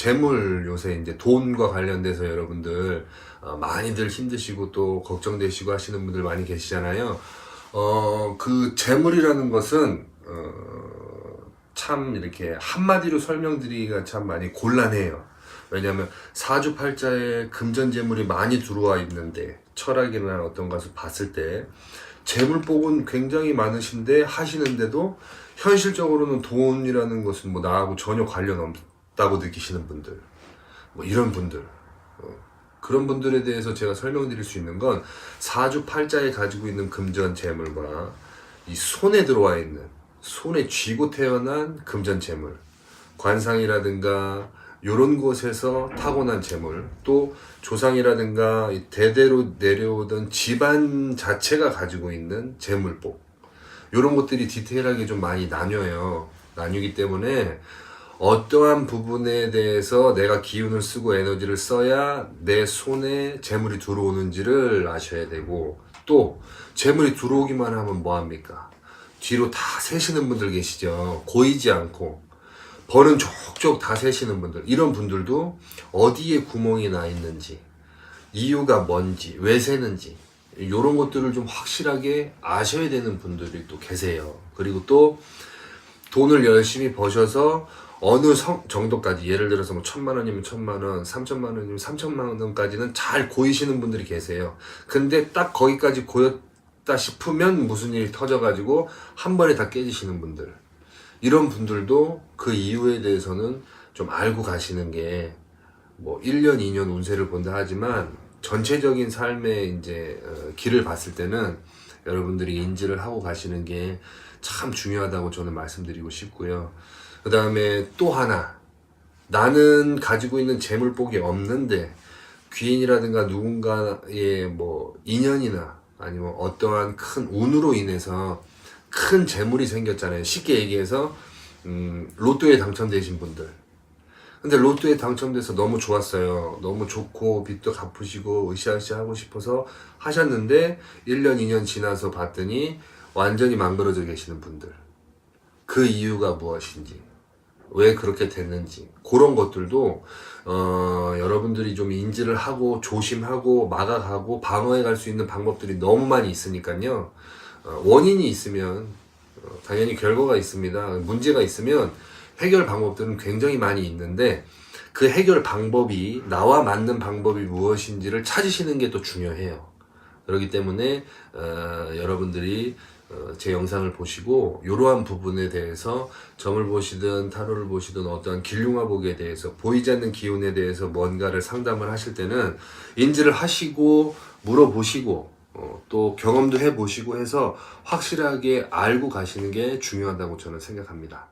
재물 요새 이제 돈과 관련돼서 여러분들 어, 많이들 힘드시고 또 걱정되시고 하시는 분들 많이 계시잖아요. 어, 그 재물이라는 것은 어, 참 이렇게 한마디로 설명드리기가 참 많이 곤란해요. 왜냐하면 사주팔자에 금전 재물이 많이 들어와 있는데 철학이나 어떤 것을 봤을 때 재물복은 굉장히 많으신데 하시는데도 현실적으로는 돈이라는 것은 뭐 나하고 전혀 관련 없 다고 느끼시는 분들 뭐 이런 분들 어, 그런 분들에 대해서 제가 설명드릴 수 있는 건 사주 팔자에 가지고 있는 금전 재물과 이 손에 들어와 있는 손에 쥐고 태어난 금전 재물 관상이라든가 요런 곳에서 타고난 재물 또 조상이라든가 이 대대로 내려오던 집안 자체가 가지고 있는 재물복 요런 것들이 디테일하게 좀 많이 나뉘어요. 나뉘기 때문에 어떠한 부분에 대해서 내가 기운을 쓰고 에너지를 써야 내 손에 재물이 들어오는지를 아셔야 되고 또 재물이 들어오기만 하면 뭐합니까? 뒤로 다 세시는 분들 계시죠. 고이지 않고. 벌은 족족 다 세시는 분들. 이런 분들도 어디에 구멍이 나 있는지 이유가 뭔지 왜 세는지 이런 것들을 좀 확실하게 아셔야 되는 분들이 또 계세요. 그리고 또 돈을 열심히 버셔서 어느 성- 정도까지 예를 들어서 뭐 천만 원이면 천만 원, 삼천만 원이면 삼천만 원까지는 잘 고이시는 분들이 계세요. 근데 딱 거기까지 고였다 싶으면 무슨 일이 터져가지고 한 번에 다 깨지시는 분들. 이런 분들도 그 이유에 대해서는 좀 알고 가시는 게 뭐 1년, 2년 운세를 본다 하지만 전체적인 삶의 이제 어, 길을 봤을 때는 여러분들이 인지를 하고 가시는 게 참 중요하다고 저는 말씀드리고 싶고요. 그 다음에 또 하나. 나는 가지고 있는 재물복이 없는데 귀인이라든가 누군가의 뭐 인연이나 아니면 어떠한 큰 운으로 인해서 큰 재물이 생겼잖아요. 쉽게 얘기해서 음, 로또에 당첨되신 분들. 근데 로또에 당첨돼서 너무 좋았어요. 너무 좋고 빚도 갚으시고 으쌰으쌰 하고 싶어서 하셨는데 1년 2년 지나서 봤더니 완전히 망가져져 계시는 분들. 그 이유가 무엇인지 왜 그렇게 됐는지. 그런 것들도 어, 여러분들이 좀 인지를 하고 조심하고 막아가고 방어해 갈 수 있는 방법들이 너무 많이 있으니까요. 어, 원인이 있으면 어, 당연히 결과가 있습니다. 문제가 있으면 해결 방법들은 굉장히 많이 있는데 그 해결 방법이 나와 맞는 방법이 무엇인지를 찾으시는 게 또 중요해요 그렇기 때문에 어, 여러분들이 어, 제 영상을 보시고 이러한 부분에 대해서 점을 보시든 타로를 보시든 어떠한 길흉화복에 대해서 보이지 않는 기운에 대해서 뭔가를 상담을 하실 때는 인지를 하시고 물어보시고 어, 또 경험도 해보시고 해서 확실하게 알고 가시는 게 중요하다고 저는 생각합니다.